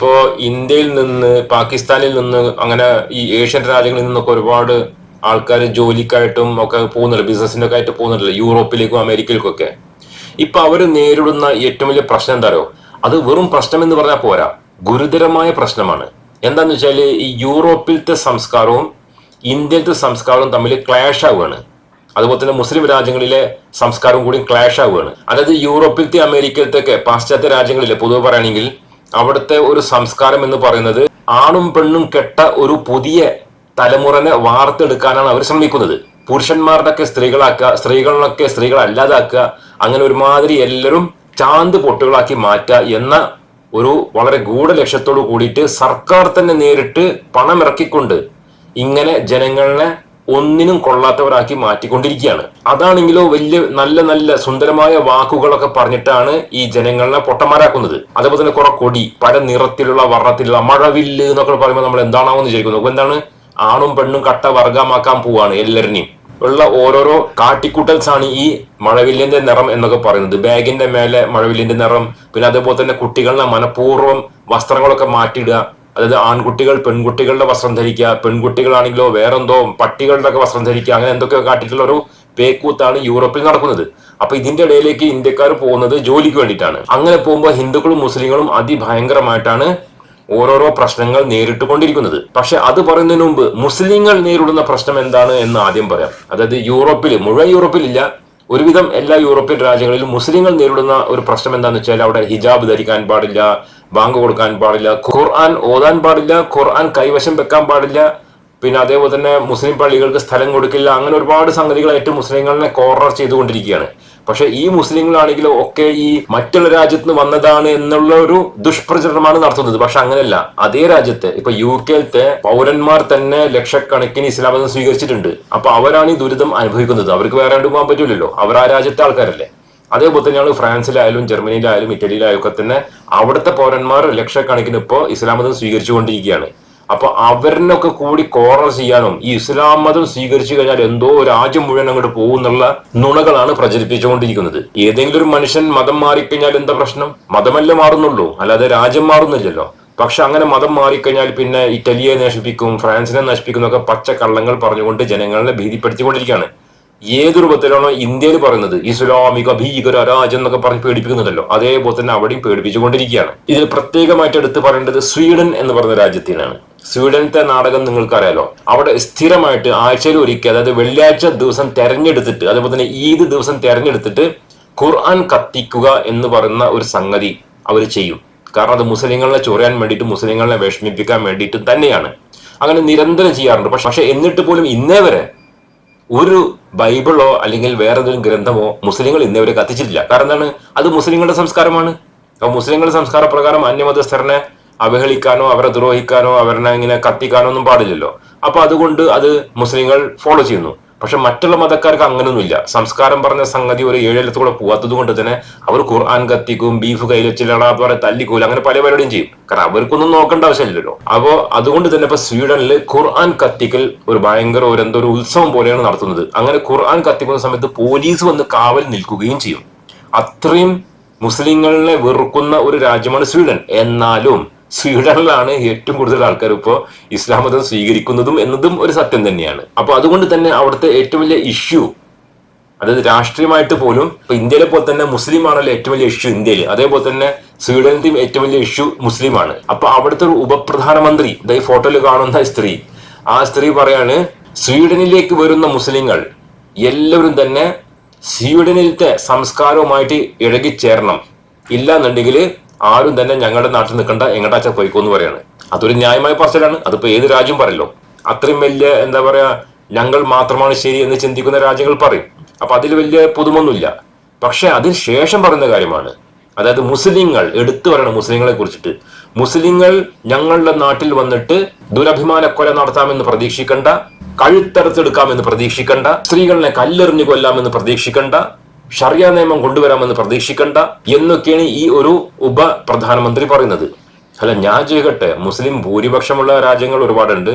ഇപ്പോ ഇന്ത്യയിൽ നിന്ന് പാകിസ്ഥാനിൽ നിന്ന് അങ്ങനെ ഈ ഏഷ്യൻ രാജ്യങ്ങളിൽ നിന്നൊക്കെ ഒരുപാട് ആൾക്കാർ ജോലിക്കായിട്ടും ഒക്കെ പോകുന്നുണ്ട്. ബിസിനസിന്റെ ഒക്കെ ആയിട്ട് പോകുന്നുണ്ടല്ലോ. യൂറോപ്പിലേക്കും അമേരിക്കയിലേക്കും ഒക്കെ ഇപ്പൊ അവർ നേരിടുന്ന ഏറ്റവും വലിയ പ്രശ്നം എന്താ പറയുക അത് വെറും പ്രശ്നം എന്ന് പറഞ്ഞാൽ പോരാ. ഗുരുതരമായ പ്രശ്നമാണ്. എന്താന്ന് വെച്ചാൽ ഈ യൂറോപ്പിലത്തെ സംസ്കാരവും ഇന്ത്യയിലത്തെ സംസ്കാരവും തമ്മിൽ ക്ലാഷ് ആവുകയാണ്. അതുപോലെ തന്നെ മുസ്ലിം രാജ്യങ്ങളിലെ സംസ്കാരവും കൂടി ക്ലാഷ് ആവുകയാണ്. അതായത് യൂറോപ്പിലത്തെ അമേരിക്കയിലത്തെ പാശ്ചാത്യ രാജ്യങ്ങളിലെ പൊതുവെ പറയുകയാണെങ്കിൽ അവിടുത്തെ ഒരു സംസ്കാരം എന്ന് പറയുന്നത് ആണും പെണ്ണും കെട്ട ഒരു പുതിയ തലമുറനെ വാർത്തെടുക്കാനാണ് അവർ ശ്രമിക്കുന്നത്. പുരുഷന്മാരുടെയൊക്കെ സ്ത്രീകളാക്കുക സ്ത്രീകളിലൊക്കെ സ്ത്രീകളല്ലാതാക്കുക അങ്ങനെ ഒരുമാതിരി എല്ലാവരും ചാന്ത് പൊട്ടുകളാക്കി മാറ്റുക എന്ന ഒരു വളരെ ഗൂഢ ലക്ഷ്യത്തോട് കൂടിയിട്ട് സർക്കാർ തന്നെ നേരിട്ട് പണം ഇറക്കിക്കൊണ്ട് ഇങ്ങനെ ജനങ്ങളെ ഒന്നിനും കൊള്ളാത്തവരാക്കി മാറ്റിക്കൊണ്ടിരിക്കുകയാണ്. അതാണെങ്കിലോ വലിയ നല്ല നല്ല സുന്ദരമായ വാക്കുകളൊക്കെ പറഞ്ഞിട്ടാണ് ഈ ജനങ്ങളെ പൊട്ടന്മാരാക്കുന്നത്. അതേപോലെ തന്നെ കുറെ കൊടി പല നിറത്തിലുള്ള വർണത്തിലുള്ള മഴവില്ല് എന്നൊക്കെ പറയുമ്പോൾ നമ്മൾ എന്താണാവെന്ന് വിചാരിക്കുന്നു എന്താണ്? ആണും പെണ്ണും കട്ട വർഗമാക്കാൻ പോവാണ് എല്ലാവരിനെയും ഉള്ള ഓരോരോ കാട്ടിക്കൂട്ടൽസ് ആണ് ഈ മഴവില്ലിന്റെ നിറം എന്നൊക്കെ പറയുന്നത്. ബാഗിന്റെ മേലെ മഴവില്ലിന്റെ നിറം പിന്നെ അതേപോലെ തന്നെ കുട്ടികളെ മനഃപൂർവം വസ്ത്രങ്ങളൊക്കെ മാറ്റിയിടുക അതായത് ആൺകുട്ടികൾ പെൺകുട്ടികളുടെ വസ്ത്രം ധരിക്കുക പെൺകുട്ടികളാണെങ്കിലോ വേറെന്തോ പട്ടികളുടെ ഒക്കെ വസ്ത്രം ധരിക്കുക അങ്ങനെ എന്തൊക്കെ കാട്ടിയിട്ടുള്ള ഒരു പേക്കൂത്താണ് യൂറോപ്പിൽ നടക്കുന്നത്. അപ്പൊ ഇതിന്റെ ഇടയിലേക്ക് ഇന്ത്യക്കാർ പോകുന്നത് ജോലിക്ക് വേണ്ടിയിട്ടാണ്. അങ്ങനെ പോകുമ്പോൾ ഹിന്ദുക്കളും മുസ്ലിങ്ങളും അതിഭയങ്കരമായിട്ടാണ് ഓരോരോ പ്രശ്നങ്ങൾ നേരിട്ട് കൊണ്ടിരിക്കുന്നത്. പക്ഷെ അത് പറയുന്നതിന് മുമ്പ് മുസ്ലിങ്ങൾ നേരിടുന്ന പ്രശ്നം എന്താണ് എന്ന് ആദ്യം പറയാം. അതായത് യൂറോപ്പിൽ മുഴുവൻ യൂറോപ്പിലില്ല ഒരുവിധം എല്ലാ യൂറോപ്യൻ രാജ്യങ്ങളിലും മുസ്ലിങ്ങൾ നേരിടുന്ന ഒരു പ്രശ്നം എന്താണെന്ന് വെച്ചാൽ അവിടെ ഹിജാബ് ധരിക്കാൻ പാടില്ല ബാങ്ക് കൊടുക്കാൻ പാടില്ല ഖുർആൻ ഓതാൻ പാടില്ല ഖുർആൻ കൈവശം വെക്കാൻ പാടില്ല. പിന്നെ അതേപോലെ തന്നെ മുസ്ലിം പള്ളികൾക്ക് സ്ഥലം കൊടുക്കില്ല. അങ്ങനെ ഒരുപാട് സംഗതികളായിട്ട് മുസ്ലിങ്ങളെ കോർണർ ചെയ്തുകൊണ്ടിരിക്കുകയാണ്. പക്ഷെ ഈ മുസ്ലിങ്ങളാണെങ്കിലും ഒക്കെ ഈ മറ്റുള്ള രാജ്യത്ത് നിന്ന് വന്നതാണ് എന്നുള്ള ഒരു ദുഷ്പ്രചരണമാണ് നടത്തുന്നത്. പക്ഷെ അങ്ങനെയല്ല. അതേ രാജ്യത്തെ ഇപ്പൊ യു കെയിലത്തെ പൗരന്മാർ തന്നെ ലക്ഷക്കണക്കിന് ഇസ്ലാമതം സ്വീകരിച്ചിട്ടുണ്ട്. അപ്പൊ അവരാണ് ഈ ദുരിതം അനുഭവിക്കുന്നത്. അവർക്ക് വേറെ പോകാൻ പറ്റൂലല്ലോ. അവർ ആ രാജ്യത്തെ ആൾക്കാരല്ലേ. അതേപോലെ തന്നെയാണ് ഫ്രാൻസിലായാലും ജർമ്മനിയിലായാലും ഇറ്റലിയിലായാലും ഒക്കെ തന്നെ അവിടുത്തെ പൗരന്മാർ ലക്ഷക്കണക്കിന് ഇപ്പോൾ ഇസ്ലാം മതം സ്വീകരിച്ചുകൊണ്ടിരിക്കുകയാണ്. അപ്പൊ അവരിനൊക്കെ കൂടി കോർണർ ചെയ്യാനും ഈ ഇസ്ലാം മതം സ്വീകരിച്ചു കഴിഞ്ഞാൽ എന്തോ രാജ്യം മുഴുവൻ അങ്ങോട്ട് പോകുന്നുള്ള നുണകളാണ് പ്രചരിപ്പിച്ചുകൊണ്ടിരിക്കുന്നത്. ഏതെങ്കിലും ഒരു മനുഷ്യൻ മതം മാറിക്കഴിഞ്ഞാൽ എന്താ പ്രശ്നം? മതമല്ലേ മാറുന്നുള്ളൂ. അല്ലാതെ രാജ്യം മാറുന്നില്ലല്ലോ. പക്ഷെ അങ്ങനെ മതം മാറിക്കഴിഞ്ഞാൽ പിന്നെ ഇറ്റലിയെ നശിപ്പിക്കും ഫ്രാൻസിനെ നശിപ്പിക്കും എന്നൊക്കെ പച്ച കള്ളങ്ങൾ പറഞ്ഞുകൊണ്ട് ജനങ്ങളെ ഭീതിപ്പെടുത്തിക്കൊണ്ടിരിക്കുകയാണ്. ഏത് രൂപത്തിലാണോ ഇന്ത്യയിൽ പറയുന്നത്? ഇസ്ലാമിക ഭീകര രാജ്യം എന്നൊക്കെ പറഞ്ഞ് പേടിപ്പിക്കുന്നുണ്ടല്ലോ. അതേപോലെ തന്നെ അവിടെയും പേടിപ്പിച്ചുകൊണ്ടിരിക്കുകയാണ്. ഇതിൽ പ്രത്യേകമായിട്ട് എടുത്തു പറയേണ്ടത് സ്വീഡൻ എന്ന് പറയുന്ന രാജ്യത്തിനാണ്. സ്വീഡനത്തെ നാടകം നിങ്ങൾക്കറിയാലോ. അവിടെ സ്ഥിരമായിട്ട് ആഴ്ചയിൽ ഒരിക്കൽ അതായത് വെള്ളിയാഴ്ച ദിവസം തെരഞ്ഞെടുത്തിട്ട് അതേപോലെ തന്നെ ഈദ് ദിവസം തെരഞ്ഞെടുത്തിട്ട് ഖുർആൻ കത്തിക്കുക എന്ന് പറയുന്ന ഒരു സംഗതി അവർ ചെയ്യും. കാരണം അത് മുസ്ലിങ്ങളെ ചൊറിയാൻ വേണ്ടിയിട്ട് മുസ്ലിങ്ങളെ വിഷമിപ്പിക്കാൻ വേണ്ടിയിട്ട് തന്നെയാണ്. അങ്ങനെ നിരന്തരം ചെയ്യാറുണ്ട്. പക്ഷെ എന്നിട്ട് പോലും ഇന്നേ വരെ ഒരു ബൈബിളോ അല്ലെങ്കിൽ വേറെ ഒരു ഗ്രന്ഥമോ മുസ്ലിങ്ങൾ ഇന്നേവരെ കത്തിച്ചിട്ടില്ല. കാരണം എന്താണ്? അത് മുസ്ലിങ്ങളുടെ സംസ്കാരമാണ്. അപ്പൊ മുസ്ലിങ്ങളുടെ സംസ്കാര പ്രകാരം അന്യമതസ്ഥരനെ അവഹേളിക്കാനോ അവരെ ദ്രോഹിക്കാനോ അവരെ ഇങ്ങനെ കത്തിക്കാനോ ഒന്നും പാടില്ലല്ലോ. അപ്പൊ അതുകൊണ്ട് അത് മുസ്ലിങ്ങൾ ഫോളോ ചെയ്യുന്നു. പക്ഷെ മറ്റുള്ള മതക്കാർക്ക് അങ്ങനെയൊന്നുമില്ല സംസ്കാരം പറഞ്ഞ സംഗതി ഒരു ഏഴെഴുത്തൂടെ പോവാത്തത് കൊണ്ട് തന്നെ അവർ ഖുർആൻ കത്തിക്കും ബീഫ് കയ്യിൽ വെച്ചില്ലടാ പോലെ തല്ലിക്കൂല അങ്ങനെ പല പരിപാടിയും ചെയ്യും. കാരണം അവർക്കൊന്നും നോക്കേണ്ട ആവശ്യമില്ലല്ലോ. അപ്പോ അതുകൊണ്ട് തന്നെ ഇപ്പൊ സ്വീഡനിൽ ഖുർആൻ കത്തിക്കൽ ഒരു ഭയങ്കര ഒരു എന്തോ ഒരു ഉത്സവം പോലെയാണ് നടത്തുന്നത്. അങ്ങനെ ഖുർആൻ കത്തിക്കുന്ന സമയത്ത് പോലീസ് വന്ന് കാവൽ നിൽക്കുകയും ചെയ്യും. അത്രയും മുസ്ലിങ്ങളെ വെറുക്കുന്ന ഒരു രാജ്യമാണ് സ്വീഡൻ. എന്നാലും സ്വീഡനിലാണ് ഏറ്റവും കൂടുതൽ ആൾക്കാർ ഇപ്പോൾ ഇസ്ലാം മതം സ്വീകരിക്കുന്നതും എന്നതും ഒരു സത്യം തന്നെയാണ്. അപ്പോൾ അതുകൊണ്ട് തന്നെ അവിടുത്തെ ഏറ്റവും വലിയ ഇഷ്യൂ അതായത് രാഷ്ട്രീയമായിട്ട് പോലും ഇപ്പൊ ഇന്ത്യയിലെ പോലെ തന്നെ മുസ്ലിം ആണല്ലോ ഏറ്റവും വലിയ ഇഷ്യൂ ഇന്ത്യയിൽ അതേപോലെ തന്നെ സ്വീഡനിലെയും ഏറ്റവും വലിയ ഇഷ്യൂ മുസ്ലിമാണ്. അപ്പൊ അവിടുത്തെ ഒരു ഉപപ്രധാനമന്ത്രി ഈ ഫോട്ടോയിൽ കാണുന്ന സ്ത്രീ ആ സ്ത്രീ പറയാണ് സ്വീഡനിലേക്ക് വരുന്ന മുസ്ലിങ്ങൾ എല്ലാവരും തന്നെ സ്വീഡനിലത്തെ സംസ്കാരവുമായിട്ട് ഇഴകിച്ചേരണം. ഇല്ല എന്നുണ്ടെങ്കിൽ ആരും തന്നെ ഞങ്ങളുടെ നാട്ടിൽ നിൽക്കണ്ട എങ്ങടാച്ച പോയിക്കോ എന്ന് പറയാണ്. അതൊരു ന്യായമായ പറച്ചിലാണ് അതിപ്പോ ഏത് രാജ്യം പറയല്ലോ? അത്രയും വലിയ എന്താ പറയാ ഞങ്ങൾ മാത്രമാണ് ശരി എന്ന് ചിന്തിക്കുന്ന രാജ്യങ്ങൾ പറയും. അപ്പൊ അതിൽ വലിയ പുതുമൊന്നുമില്ല. പക്ഷെ അതിന് ശേഷം പറയുന്ന കാര്യമാണ് അതായത് മുസ്ലിങ്ങൾ എടുത്തു പറയണം മുസ്ലിങ്ങളെ കുറിച്ചിട്ട്. മുസ്ലിങ്ങൾ ഞങ്ങളുടെ നാട്ടിൽ വന്നിട്ട് ദുരഭിമാന കൊല നടത്താമെന്ന് പ്രതീക്ഷിക്കണ്ട കഴുത്തറുത്തെടുക്കാമെന്ന് പ്രതീക്ഷിക്കണ്ട സ്ത്രീകളെ കല്ലെറിഞ്ഞു കൊല്ലാമെന്ന് പ്രതീക്ഷിക്കണ്ട ഷറിയ നിയമം കൊണ്ടുവരാമെന്ന് പ്രതീക്ഷിക്കണ്ട എന്നൊക്കെയാണ് ഈ ഒരു ഉപ പ്രധാനമന്ത്രി പറയുന്നത്. അല്ല ഞാൻ ചെയ്യട്ടെ മുസ്ലിം ഭൂരിപക്ഷമുള്ള രാജ്യങ്ങൾ ഒരുപാടുണ്ട്.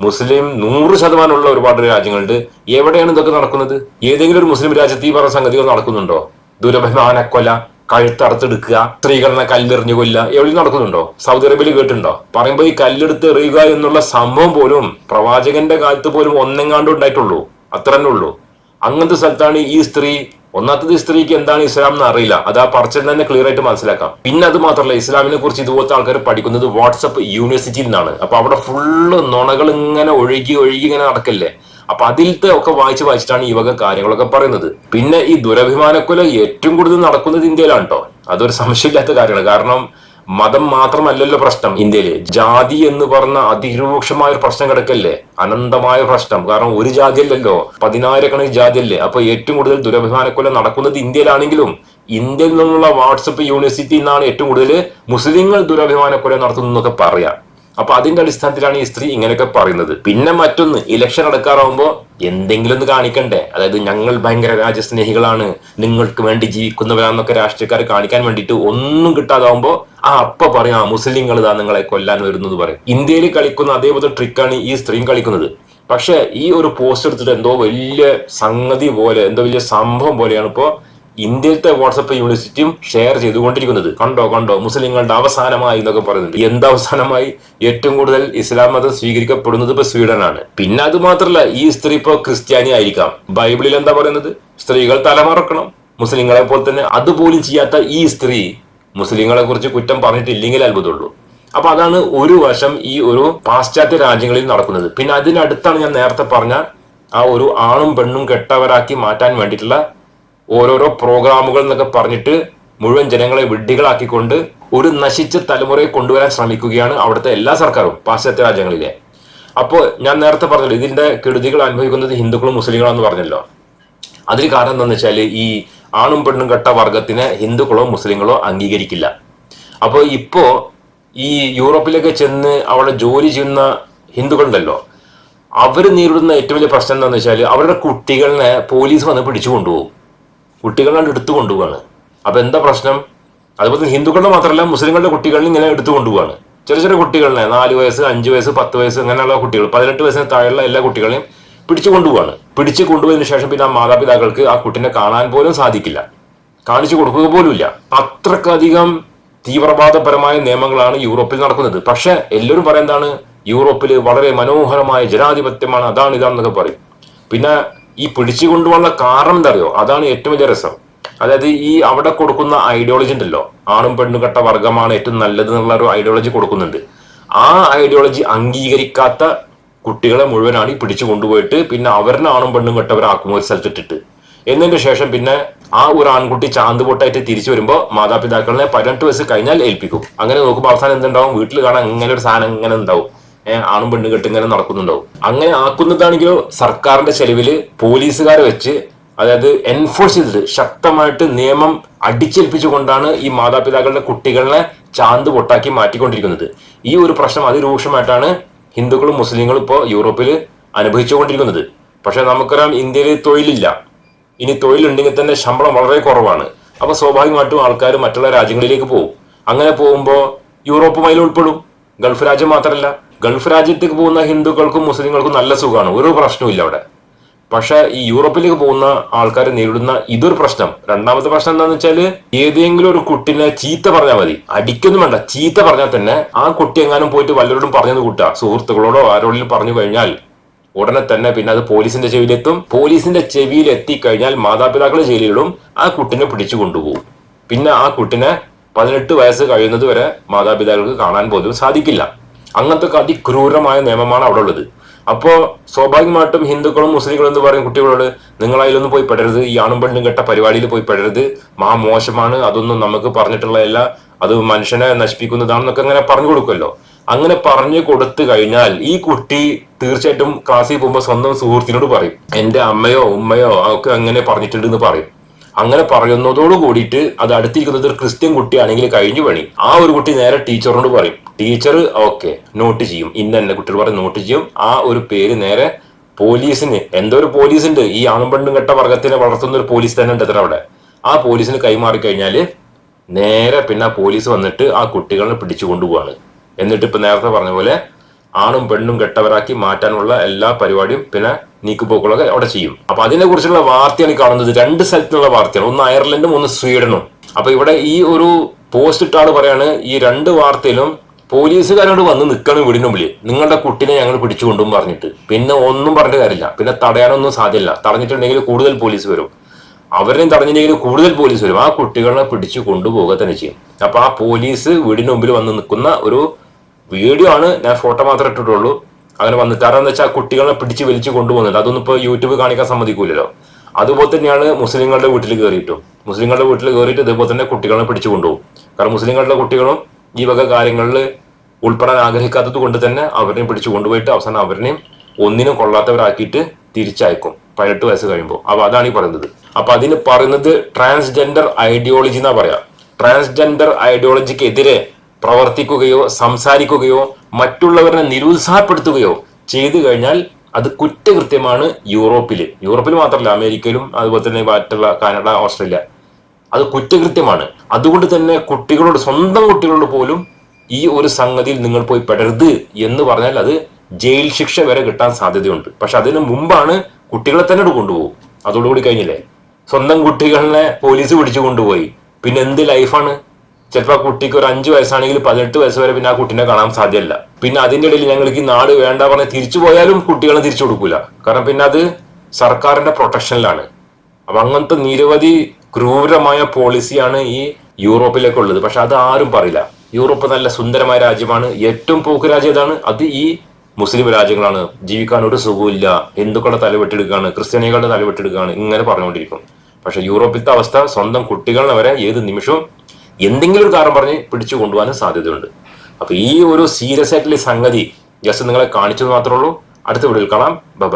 മുസ്ലിം നൂറ് ശതമാനമുള്ള ഒരുപാട് രാജ്യങ്ങളുണ്ട്. എവിടെയാണ് ഇതൊക്കെ നടക്കുന്നത്? ഏതെങ്കിലും ഒരു മുസ്ലിം രാജ്യത്ത് ഈ പറഞ്ഞ സംഗതികൾ നടക്കുന്നുണ്ടോ? ദുരഭിമാനക്കൊല കഴുത്തറുത്തെടുക്കുക സ്ത്രീകളെ കല്ലെറിഞ്ഞു കൊല്ല എവിടെ നടക്കുന്നുണ്ടോ? സൗദി അറേബ്യയിൽ കേട്ടിട്ടുണ്ടോ? പറയുമ്പോൾ ഈ കല്ലെടുത്ത് എറിയുക എന്നുള്ള സംഭവം പോലും പ്രവാചകന്റെ കാലത്ത് പോലും ഒന്നെങ്ങാണ്ട് ഉണ്ടായിട്ടുള്ളൂ. അത്ര തന്നെ ഉള്ളൂ. അങ്ങനത്തെ സ്ഥലത്താണ് ഈ സ്ത്രീ ഒന്നാമത്തത് സ്ത്രീക്ക് എന്താണ് ഇസ്ലാം എന്ന് അറിയില്ല. അത് ആ പറച്ചിൽ തന്നെ ക്ലിയർ ആയിട്ട് മനസ്സിലാക്കാം. പിന്നെ അത് മാത്രമല്ല ഇസ്ലാമിനെ കുറിച്ച് ഇതുപോലത്തെ ആൾക്കാർ പഠിക്കുന്നത് വാട്സപ്പ് യൂണിവേഴ്സിറ്റിയിൽ നിന്നാണ്. അപ്പൊ അവിടെ ഫുള്ള് നുണകൾ ഇങ്ങനെ ഒഴുകി ഒഴുകി ഇങ്ങനെ നടക്കല്ലേ? അപ്പൊ അതിലത്തെ ഒക്കെ വായിച്ച് വായിച്ചിട്ടാണ് ഈ വക കാര്യങ്ങളൊക്കെ പറയുന്നത്. പിന്നെ ഈ ദുരഭിമാനക്കൊല ഏറ്റവും കൂടുതൽ നടക്കുന്നത് ഇന്ത്യയിലാണ് കേട്ടോ അതൊരു സംശയമില്ലാത്ത കാര്യമാണ്. കാരണം മതം മാത്രമല്ലല്ലോ പ്രശ്നം. ഇന്ത്യയിൽ ജാതി എന്ന് പറഞ്ഞ അതിരൂക്ഷമായ ഒരു പ്രശ്നം കിടക്കല്ലേ? അനന്തമായ പ്രശ്നം. കാരണം ഒരു ജാതിയല്ലല്ലോ. പതിനായിരക്കണക്കിന് ജാതിയല്ലേ. അപ്പൊ ഏറ്റവും കൂടുതൽ ദുരഭിമാനക്കൊല നടക്കുന്നത് ഇന്ത്യയിലാണെങ്കിലും ഇന്ത്യയിൽ നിന്നുള്ള വാട്സപ്പ് യൂണിവേഴ്സിറ്റി നിന്നാണ് ഏറ്റവും കൂടുതൽ മുസ്ലിങ്ങൾ ദുരഭിമാനക്കൊല നടത്തുന്നതെന്നൊക്കെ പറയാം. അപ്പൊ അതിന്റെ അടിസ്ഥാനത്തിലാണ് ഈ സ്ത്രീ ഇങ്ങനെയൊക്കെ പറയുന്നത്. പിന്നെ മറ്റൊന്ന് ഇലക്ഷൻ അടുക്കാറാവുമ്പോ എന്തെങ്കിലും ഒന്ന് കാണിക്കണ്ടേ? അതായത് ഞങ്ങൾ ഭയങ്കര രാജ്യസ്നേഹികളാണ് നിങ്ങൾക്ക് വേണ്ടി ജീവിക്കുന്നവരാന്നൊക്കെ രാഷ്ട്രീയക്കാർ കാണിക്കാൻ വേണ്ടിയിട്ട് ഒന്നും കിട്ടാതാവുമ്പോ ആ അപ്പ പറയും ആ മുസ്ലിങ്ങൾ ഇതാ നിങ്ങളെ കൊല്ലാൻ വരുന്നത് പറയും. ഇന്ത്യയിൽ കളിക്കുന്ന അതേപോലെ ട്രിക്കാണ് ഈ സ്ത്രീയും കളിക്കുന്നത്. പക്ഷെ ഈ ഒരു പോസ്റ്റ് എടുത്തിട്ട് എന്തോ വലിയ സംഗതി പോലെ എന്തോ വലിയ സംഭവം പോലെയാണ് ഇപ്പോ ഇന്ത്യയിലത്തെ വാട്സപ്പ് യൂണിവേഴ്സിറ്റിയും ഷെയർ ചെയ്തുകൊണ്ടിരിക്കുന്നത്. കണ്ടോ കണ്ടോ? മുസ്ലിങ്ങളുടെ അവസാനമായി എന്നൊക്കെ പറയുന്നുണ്ട്. എന്ത് അവസാനമായി? ഏറ്റവും കൂടുതൽ ഇസ്ലാം മതം സ്വീകരിക്കപ്പെടുന്നത് ഇപ്പൊ സ്വീഡനാണ്. പിന്നെ അത് മാത്രമല്ല ഈ സ്ത്രീ ഇപ്പൊ ക്രിസ്ത്യാനി ആയിരിക്കാം. ബൈബിളിൽ എന്താ പറയുന്നത്? സ്ത്രീകൾ തലമറക്കണം. മുസ്ലിങ്ങളെ പോലെ തന്നെ അതുപോലും ചെയ്യാത്ത ഈ സ്ത്രീ മുസ്ലിങ്ങളെ കുറിച്ച് കുറ്റം പറഞ്ഞിട്ടില്ലെങ്കിൽ അത്ഭുതമുള്ളൂ. അപ്പൊ അതാണ് ഒരു വശം ഈ ഒരു പാശ്ചാത്യ രാജ്യങ്ങളിൽ നടക്കുന്നത്. പിന്നെ അതിനടുത്താണ് ഞാൻ നേരത്തെ പറഞ്ഞ ആ ഒരു ആണും പെണ്ണും കെട്ടവരാക്കി മാറ്റാൻ വേണ്ടിയിട്ടുള്ള ഓരോരോ പ്രോഗ്രാമുകൾ എന്നൊക്കെ പറഞ്ഞിട്ട് മുഴുവൻ ജനങ്ങളെ വിഡ്ഢികളാക്കിക്കൊണ്ട് ഒരു നശിച്ച തലമുറയെ കൊണ്ടുവരാൻ ശ്രമിക്കുകയാണ് അവിടുത്തെ എല്ലാ സർക്കാരും പാശ്ചാത്യ രാജ്യങ്ങളിലെ. അപ്പോൾ ഞാൻ നേരത്തെ പറഞ്ഞല്ലോ ഇതിന്റെ കെടുതികൾ അനുഭവിക്കുന്നത് ഹിന്ദുക്കളും മുസ്ലിങ്ങളാന്ന് പറഞ്ഞല്ലോ. അതിന് കാരണം എന്താണെന്ന് വെച്ചാൽ ഈ ആണും പെണ്ണും കെട്ട വർഗത്തിനെ ഹിന്ദുക്കളോ മുസ്ലിങ്ങളോ അംഗീകരിക്കില്ല. അപ്പോൾ ഇപ്പോ ഈ യൂറോപ്പിലൊക്കെ ചെന്ന് അവിടെ ജോലി ചെയ്യുന്ന ഹിന്ദുക്കളുണ്ടല്ലോ. അവർ നേരിടുന്ന ഏറ്റവും വലിയ പ്രശ്നം എന്താണെന്ന് വെച്ചാൽ അവരുടെ കുട്ടികളെ പോലീസ് വന്ന് പിടിച്ചു കൊണ്ടുപോകും. കുട്ടികളെ എടുത്തു കൊണ്ടുപോവാണ്. അപ്പൊ എന്താ പ്രശ്നം? അതുപോലെ തന്നെ ഹിന്ദുക്കളുടെ മാത്രമല്ല മുസ്ലിങ്ങളുടെ കുട്ടികളിൽ ഇങ്ങനെ എടുത്തു കൊണ്ടുപോവാണ്. ചെറിയ ചെറിയ കുട്ടികളെ നാല് വയസ്സ് അഞ്ച് വയസ്സ് പത്ത് വയസ്സ് അങ്ങനെയുള്ള കുട്ടികൾ പതിനെട്ട് വയസ്സിന് താഴെയുള്ള എല്ലാ കുട്ടികളെയും പിടിച്ചു കൊണ്ടുപോവാണ്. പിടിച്ചു കൊണ്ടുപോയതിനു ശേഷം പിന്നെ ആ മാതാപിതാക്കൾക്ക് ആ കുട്ടിനെ കാണാൻ പോലും സാധിക്കില്ല. കാണിച്ചു കൊടുക്കുക പോലുമില്ല. അത്രക്കധികം തീവ്രവാദപരമായ നിയമങ്ങളാണ് യൂറോപ്പിൽ നടക്കുന്നത്. പക്ഷെ എല്ലാവരും പറയുന്നതാണ് യൂറോപ്പിൽ വളരെ മനോഹരമായ ജനാധിപത്യമാണ് അതാണ് ഇതാണെന്നൊക്കെ പറയും. പിന്നെ ഈ പിടിച്ചു കൊണ്ടുവന്ന കാരണം എന്താ അറിയോ അതാണ് ഏറ്റവും വലിയ രസം. അതായത് ഈ അവിടെ കൊടുക്കുന്ന ഐഡിയോളജി ഉണ്ടല്ലോ. ആണും പെണ്ണും കെട്ട വർഗമാണ് ഏറ്റവും നല്ലത് എന്നുള്ള ഒരു ഐഡിയോളജി കൊടുക്കുന്നുണ്ട്. ആ ഐഡിയോളജി അംഗീകരിക്കാത്ത കുട്ടികളെ മുഴുവനാണ് ഈ പിടിച്ചു കൊണ്ടുപോയിട്ട് പിന്നെ അവരിനെ ആണും പെണ്ണും കെട്ടവരാക്കും ഒരു സ്ഥലത്തിട്ടിട്ട്. എന്നതിന് ശേഷം പിന്നെ ആ ഒരു ആൺകുട്ടി ചാന്ത് പൊട്ടായിട്ട് തിരിച്ചു വരുമ്പോൾ മാതാപിതാക്കളെ പതിനെട്ട് വയസ്സ് കഴിഞ്ഞാൽ ഏൽപ്പിക്കും. അങ്ങനെ നോക്കുമ്പോൾ അവസാനം എന്തുണ്ടാവും? വീട്ടിൽ കാണാൻ ഇങ്ങനെ ഒരു സാധനം ഇങ്ങനെ ഉണ്ടാവും. ആണും പെണ്ണും ഇങ്ങനെ നടക്കുന്നുണ്ടാവും. അങ്ങനെ ആക്കുന്നതാണെങ്കിലോ സർക്കാരിന്റെ ചെലവിൽ പോലീസുകാരെ വെച്ച് അതായത് എൻഫോഴ്സ് ചെയ്തിട്ട് ശക്തമായിട്ട് നിയമം അടിച്ചേൽപ്പിച്ചുകൊണ്ടാണ് ഈ മാതാപിതാക്കളുടെ കുട്ടികളെ ചാന്ത് പൊട്ടാക്കി മാറ്റിക്കൊണ്ടിരിക്കുന്നത്. ഈ ഒരു പ്രശ്നം അതിരൂക്ഷമായിട്ടാണ് ഹിന്ദുക്കളും മുസ്ലിങ്ങളും ഇപ്പോൾ യൂറോപ്പിൽ അനുഭവിച്ചുകൊണ്ടിരിക്കുന്നത്. പക്ഷെ നമുക്കറിയാം ഇന്ത്യയിൽ തൊഴിലില്ല. ഇനി തൊഴിലുണ്ടെങ്കിൽ തന്നെ ശമ്പളം വളരെ കുറവാണ്. അപ്പോൾ സ്വാഭാവികമായിട്ടും ആൾക്കാർ മറ്റുള്ള രാജ്യങ്ങളിലേക്ക് പോകും. അങ്ങനെ പോകുമ്പോൾ യൂറോപ്പുമായി ഉൾപ്പെടും. ഗൾഫ് രാജ്യം മാത്രമല്ല ഗൾഫ് രാജ്യത്തേക്ക് പോകുന്ന ഹിന്ദുക്കൾക്കും മുസ്ലിങ്ങൾക്കും നല്ല സുഖമാണ്. ഒരു പ്രശ്നവും അവിടെ. പക്ഷെ ഈ യൂറോപ്പിലേക്ക് പോകുന്ന ആൾക്കാർ നേരിടുന്ന ഇതൊരു പ്രശ്നം. രണ്ടാമത്തെ പ്രശ്നം എന്താണെന്ന് വെച്ചാൽ ഏതെങ്കിലും ഒരു കുട്ടിനെ ചീത്ത പറഞ്ഞാൽ മതി. അടിക്കൊന്നും വേണ്ട. ചീത്ത പറഞ്ഞാൽ തന്നെ ആ കുട്ടി എങ്ങാനും പോയിട്ട് വല്ലവരോടും പറഞ്ഞത് കൂട്ടുക. സുഹൃത്തുക്കളോടോ ആരോടെങ്കിലും പറഞ്ഞു കഴിഞ്ഞാൽ ഉടനെ തന്നെ പിന്നെ അത് പോലീസിന്റെ ചെവിയിലെത്തും. പോലീസിന്റെ ചെവിയിൽ എത്തിക്കഴിഞ്ഞാൽ മാതാപിതാക്കളെ ജയിലിലും ആ കുട്ടിനെ പിടിച്ചു കൊണ്ടുപോകും. പിന്നെ ആ കുട്ടിനെ പതിനെട്ട് വയസ്സ് കഴിയുന്നത് വരെ മാതാപിതാക്കൾക്ക് കാണാൻ പോലും സാധിക്കില്ല. അങ്ങനത്തെ അതിക്രൂരമായ നിയമമാണ് അവിടെ ഉള്ളത്. അപ്പോ സ്വാഭാവികമായിട്ടും ഹിന്ദുക്കളും മുസ്ലിങ്ങളും എന്ന് പറയും കുട്ടികളോട്? നിങ്ങൾ അതിലൊന്നും പോയി പെടരുത്. ഈ ആണും പെണ്ണും കെട്ട പരിപാടിയിൽ പോയി പെടരുത്. മഹാ മോശമാണ്. അതൊന്നും നമുക്ക് പറഞ്ഞിട്ടുള്ളതല്ല അത് മനുഷ്യനെ നശിപ്പിക്കുന്നതാണെന്നൊക്കെ അങ്ങനെ പറഞ്ഞു കൊടുക്കുമല്ലോ അങ്ങനെ പറഞ്ഞു കൊടുത്തു കഴിഞ്ഞാൽ ഈ കുട്ടി തീർച്ചയായിട്ടും ക്ലാസ്സിൽ പോകുമ്പോൾ സ്വന്തം സുഹൃത്തിനോട് പറയും. എന്റെ അമ്മയോ ഉമ്മയോ ഒക്കെ അങ്ങനെ പറഞ്ഞിട്ടുണ്ട് എന്ന് പറയും. അങ്ങനെ പറയുന്നതോട് കൂടിയിട്ട് അത് അടുത്തിരിക്കുന്നത് ഒരു ക്രിസ്ത്യൻ കുട്ടിയാണെങ്കിൽ കഴിഞ്ഞു പണി. ആ ഒരു കുട്ടി നേരെ ടീച്ചറിനോട് പറയും. ടീച്ചർ ഓക്കെ നോട്ട് ചെയ്യും. ഇന്ന എന്നെ കുട്ടികൾ പറഞ്ഞ് നോട്ട് ചെയ്യും. ആ ഒരു പേര് നേരെ പോലീസിന് എന്തോ ഒരു പോലീസ് ഉണ്ട് ഈ ആണും പെണ്ണും കെട്ട വർഗത്തിനെ വളർത്തുന്ന ഒരു പോലീസ് തന്നെ ഉണ്ട് അത്ര അവിടെ. ആ പോലീസിന് കൈമാറി കഴിഞ്ഞാൽ നേരെ പിന്നെ ആ പോലീസ് വന്നിട്ട് ആ കുട്ടികളെ പിടിച്ചു കൊണ്ടുപോവാണ്. എന്നിട്ട് ഇപ്പൊ നേരത്തെ പറഞ്ഞ പോലെ ആണും പെണ്ണും കെട്ടവരാക്കി മാറ്റാനുള്ള എല്ലാ പരിപാടിയും പിന്നെ നീക്കുപോക്കുകളൊക്കെ അവിടെ ചെയ്യും. അപ്പൊ അതിനെ കുറിച്ചുള്ള വാർത്തയാണ് കാണുന്നത്. രണ്ട് സ്ഥലത്തുള്ള വാർത്തയാണ്. ഒന്ന് അയർലൻഡും ഒന്ന് സ്വീഡനും. അപ്പൊ ഇവിടെ ഈ ഒരു പോസ്റ്റ് ഇട്ട ആൾ പറയാണ് ഈ രണ്ട് വാർത്തയിലും പോലീസുകാരോട് വന്ന് നിൽക്കണം വീടിന്റെ മുമ്പിൽ നിങ്ങളുടെ കുട്ടിനെ ഞങ്ങൾ പിടിച്ചു കൊണ്ടും പറഞ്ഞിട്ട്. പിന്നെ ഒന്നും പറഞ്ഞിട്ട് കാര്യമില്ല. പിന്നെ തടയാനൊന്നും സാധ്യമല്ല. തടഞ്ഞിട്ടുണ്ടെങ്കിൽ കൂടുതൽ പോലീസ് വരും. അവരെയും തടഞ്ഞില്ലെങ്കിൽ കൂടുതൽ പോലീസ് വരും. ആ കുട്ടികളെ പിടിച്ചു കൊണ്ടുപോകുക തന്നെ ചെയ്യും. അപ്പൊ ആ പോലീസ് വീടിന് മുമ്പിൽ വന്ന് നിൽക്കുന്ന ഒരു വീഡിയോ ആണ് ഞാൻ ഫോട്ടോ മാത്രമേ ഇട്ടിട്ടുള്ളൂ. അങ്ങനെ വന്നിട്ട് കാരണം എന്താ വെച്ചാൽ കുട്ടികളെ പിടിച്ച് വലിച്ചു കൊണ്ടുപോകുന്നുണ്ട്. അതൊന്നും ഇപ്പോൾ യൂട്യൂബ് കാണിക്കാൻ സമ്മതിക്കൂലല്ലോ. അതുപോലെ തന്നെയാണ് മുസ്ലിങ്ങളുടെ വീട്ടിൽ കയറിയിട്ടും മുസ്ലിങ്ങളുടെ വീട്ടിൽ കയറിയിട്ട് ഇതേപോലെ തന്നെ കുട്ടികളെ പിടിച്ചു കൊണ്ടുപോകും. കാരണം മുസ്ലിങ്ങളുടെ കുട്ടികളും ഈ വക കാര്യങ്ങളിൽ ഉൾപ്പെടാൻ ആഗ്രഹിക്കാത്തത് കൊണ്ട് തന്നെ അവരെയും പിടിച്ചു കൊണ്ടുപോയിട്ട് അവസാനം അവരെയും ഒന്നിനും കൊള്ളാത്തവരാക്കിയിട്ട് തിരിച്ചയക്കും. പതിനെട്ട് വയസ്സ് കഴിയുമ്പോൾ അപ്പൊ അതാണ് ഈ പറയുന്നത്. അപ്പൊ അതിന് പറയുന്നത് ട്രാൻസ്ജെൻഡർ ഐഡിയോളജി എന്നാ പറയാ. ട്രാൻസ്ജെൻഡർ ഐഡിയോളജിക്കെതിരെ പ്രവർത്തിക്കുകയോ സംസാരിക്കുകയോ മറ്റുള്ളവരെ നിരുത്സാഹപ്പെടുത്തുകയോ ചെയ്തു കഴിഞ്ഞാൽ അത് കുറ്റകൃത്യമാണ് യൂറോപ്പിൽ യൂറോപ്പിൽ മാത്രമല്ല അമേരിക്കയിലും അതുപോലെ തന്നെ മറ്റുള്ള കാനഡ ഓസ്ട്രേലിയ. അത് കുറ്റകൃത്യമാണ്. അതുകൊണ്ട് തന്നെ കുട്ടികളോട് സ്വന്തം കുട്ടികളോട് പോലും ഈ ഒരു സംഗതിയിൽ നിങ്ങൾ പോയി പെടരുത് എന്ന് പറഞ്ഞാൽ അത് ജയിൽ ശിക്ഷ വരെ കിട്ടാൻ സാധ്യതയുണ്ട്. പക്ഷെ അതിന് മുമ്പാണ് കുട്ടികളെ തന്നെ കൊണ്ടുപോകും. അതോടുകൂടി കഴിഞ്ഞില്ലേ? സ്വന്തം കുട്ടികളെ പോലീസ് പിടിച്ചു കൊണ്ടുപോയി. പിന്നെ എന്ത് ലൈഫാണ്? ചിലപ്പോൾ ആ കുട്ടിക്ക് ഒരു അഞ്ചു വയസ്സാണെങ്കിൽ പതിനെട്ട് വയസ്സ് വരെ പിന്നെ ആ കുട്ടീനെ കാണാൻ സാധ്യമല്ല പിന്നെ അതിന്റെ ഇടയിൽ ഞങ്ങൾക്ക് ഈ നാട് വേണ്ട പറഞ്ഞ് തിരിച്ചു പോയാലും കുട്ടികളെ തിരിച്ചു കൊടുക്കൂല. കാരണം പിന്നെ അത് സർക്കാരിന്റെ പ്രൊട്ടക്ഷനിലാണ്. അപ്പൊ അങ്ങനത്തെ നിരവധി ക്രൂരമായ പോളിസിയാണ് ഈ യൂറോപ്പിലേക്കുള്ളത്. പക്ഷെ അത് ആരും പറയില്ല. യൂറോപ്പ് നല്ല സുന്ദരമായ രാജ്യമാണ്. ഏറ്റവും പോക്ക് രാജ്യം അത് ഈ മുസ്ലിം രാജ്യങ്ങളാണ്. ജീവിക്കാൻ ഒരു സുഖമില്ല ഹിന്ദുക്കളുടെ തലവെട്ടെടുക്കുകയാണ് ക്രിസ്ത്യാനികളുടെ തലവെട്ടെടുക്കുകയാണ് ഇങ്ങനെ പറഞ്ഞുകൊണ്ടിരിക്കും. പക്ഷെ യൂറോപ്പിലത്തെ അവസ്ഥ സ്വന്തം കുട്ടികളെ വരെ ഏത് നിമിഷവും എന്തെങ്കിലും ഒരു കാരണം പറഞ്ഞ് പിടിച്ചു കൊണ്ടുപോകാനും സാധ്യതയുണ്ട്. അപ്പൊ ഈ ഒരു സീരിയസ് ആയിട്ടുള്ള സംഗതി ജസ്റ്റ് നിങ്ങളെ കാണിച്ചത് മാത്രമേ ഉള്ളൂ. അടുത്ത വീഡിയോയിൽ കാണാം. ബൈ